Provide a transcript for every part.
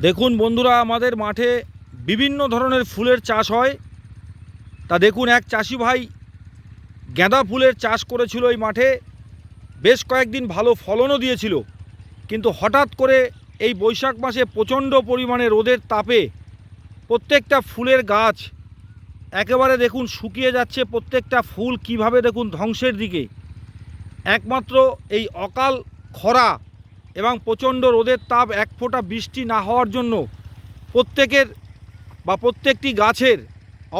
দেখুন বন্ধুরা, আমাদের মাঠে বিভিন্ন ধরনের ফুলের চাষ হয়। তা দেখুন, এক চাষি ভাই গাঁদা ফুলের চাষ করেছিল এই মাঠে। বেশ কয়েকদিন ভালো ফলনও দিয়েছিল। কিন্তু হঠাৎ করে এই বৈশাখ মাসে প্রচণ্ড পরিমাণে রোদের তাপে প্রত্যেকটা ফুলের গাছ একেবারে দেখুন শুকিয়ে যাচ্ছে। প্রত্যেকটা ফুল কীভাবে দেখুন ধ্বংসের দিকে। একমাত্র এই অকাল খরা এবং প্রচণ্ড রোদের তাপ এক ফোঁটা বৃষ্টি না হওয়ার জন্য প্রত্যেকের বা প্রত্যেকটি গাছের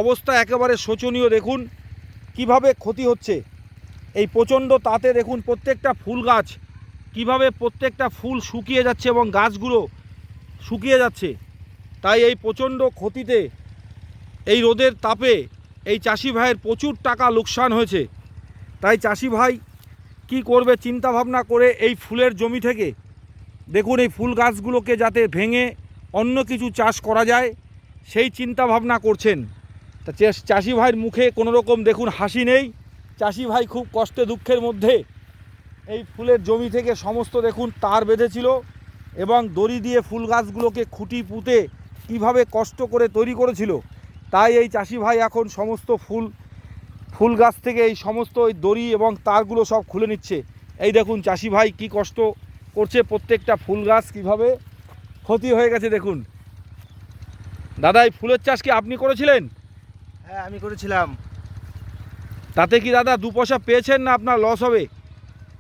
অবস্থা একেবারে শোচনীয়। দেখুন কীভাবে ক্ষতি হচ্ছে। এই প্রচণ্ড তাতে দেখুন প্রত্যেকটা ফুল গাছ কীভাবে প্রত্যেকটা ফুল শুকিয়ে যাচ্ছে এবং গাছগুলো শুকিয়ে যাচ্ছে। তাই এই প্রচণ্ড ক্ষতিতে এই রোদের তাপে এই চাষি ভাইয়ের প্রচুর টাকা লোকসান হয়েছে। তাই চাষি ভাই কি করবে চিন্তা ভাবনা করে এই ফুলের জমি থেকে? দেখুন এই ফুল গাছগুলোকে যাতে ভেঙে অন্য কিছু চাষ করা যায়, সেই চিন্তা ভাবনা করছেন। তা চাষ- ভাইয়ের মুখে কোনো রকম দেখুন হাসি নেই। চাষি ভাই খুব কষ্টে দুঃখের মধ্যে এই ফুলের জমি থেকে সমস্ত দেখুন তার বেঁধেছিল এবং দড়ি দিয়ে ফুল গাছগুলোকে খুঁটি পুঁতে কীভাবে কষ্ট করে তৈরি করেছিল, তাই এই চাষি ভাই এখন সমস্ত ফুল ফুল গাছ থেকে এই সমস্ত ওই দড়ি এবং তারগুলো সব খুলে নিচ্ছে। এই দেখুন চাষি ভাই কি কষ্ট করছে প্রত্যেকটা ফুল গাছ কীভাবে ক্ষতি হয়ে গেছে দেখুন। দাদা এই ফুলের চাষ কি আপনি করেছিলেন? হ্যাঁ আমি করেছিলাম। তাতে কি দাদা দু পয়সা পেয়েছেন না আপনার লস হবে?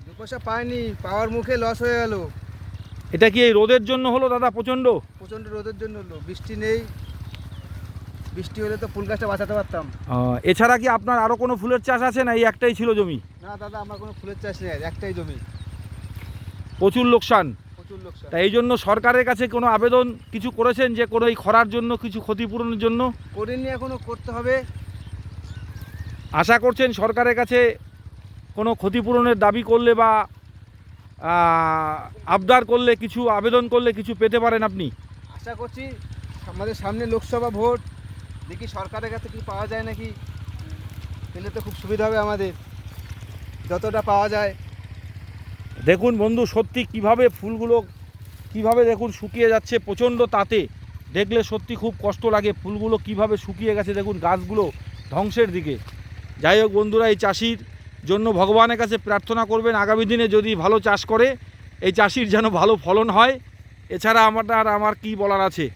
দু পয়সা পাইনি পাওয়ার মুখে লস হয়ে গেল। এটা কি এই রোদের জন্য হলো দাদা প্রচণ্ড? প্রচণ্ড রোদের জন্য হলো বৃষ্টি নেই। বৃষ্টি হলে তো ফুল গাছটা বাঁচাতে পারতাম। এছাড়া কি আপনার আরও কোনো ফুলের চাষ আছে না এই একটাই ছিল জমি? না দাদা আমার কোনো ফুলের চাষ নেই একটাই জমি। প্রচুর লোকসান। তা এই জন্য সরকারের কাছে কোনো আবেদন কিছু করেছেন যে কোনো এই খরার জন্য কিছু ক্ষতিপূরণের জন্য? করিনি এখনও করতে হবে। আশা করছেন সরকারের কাছে কোনো ক্ষতিপূরণের দাবি করলে বা আবদার করলে কিছু আবেদন করলে কিছু পেতে পারেন আপনি? আশা করছি আমাদের সামনে লোকসভা ভোট। দেখি সরকারের কাছে কি পাওয়া যায় নাকি? পেলে তো খুব সুবিধা হবে আমাদের। যতটা পাওয়া যায়। দেখুন বন্ধু, সত্যি কীভাবে ফুলগুলো কীভাবে দেখুন শুকিয়ে যাচ্ছে প্রচণ্ড তাতে। দেখলে সত্যি খুব কষ্ট লাগে ফুলগুলো কীভাবে শুকিয়ে গেছে দেখুন গাছগুলো ধ্বংসের দিকে। যাই হোক বন্ধুরা, এই চাষির জন্য ভগবানের কাছে প্রার্থনা করবেন, আগামী দিনে যদি ভালো চাষ করে, এই চাষির যেন ভালো ফলন হয়। এছাড়া আমার আর আমার কি বলার আছে?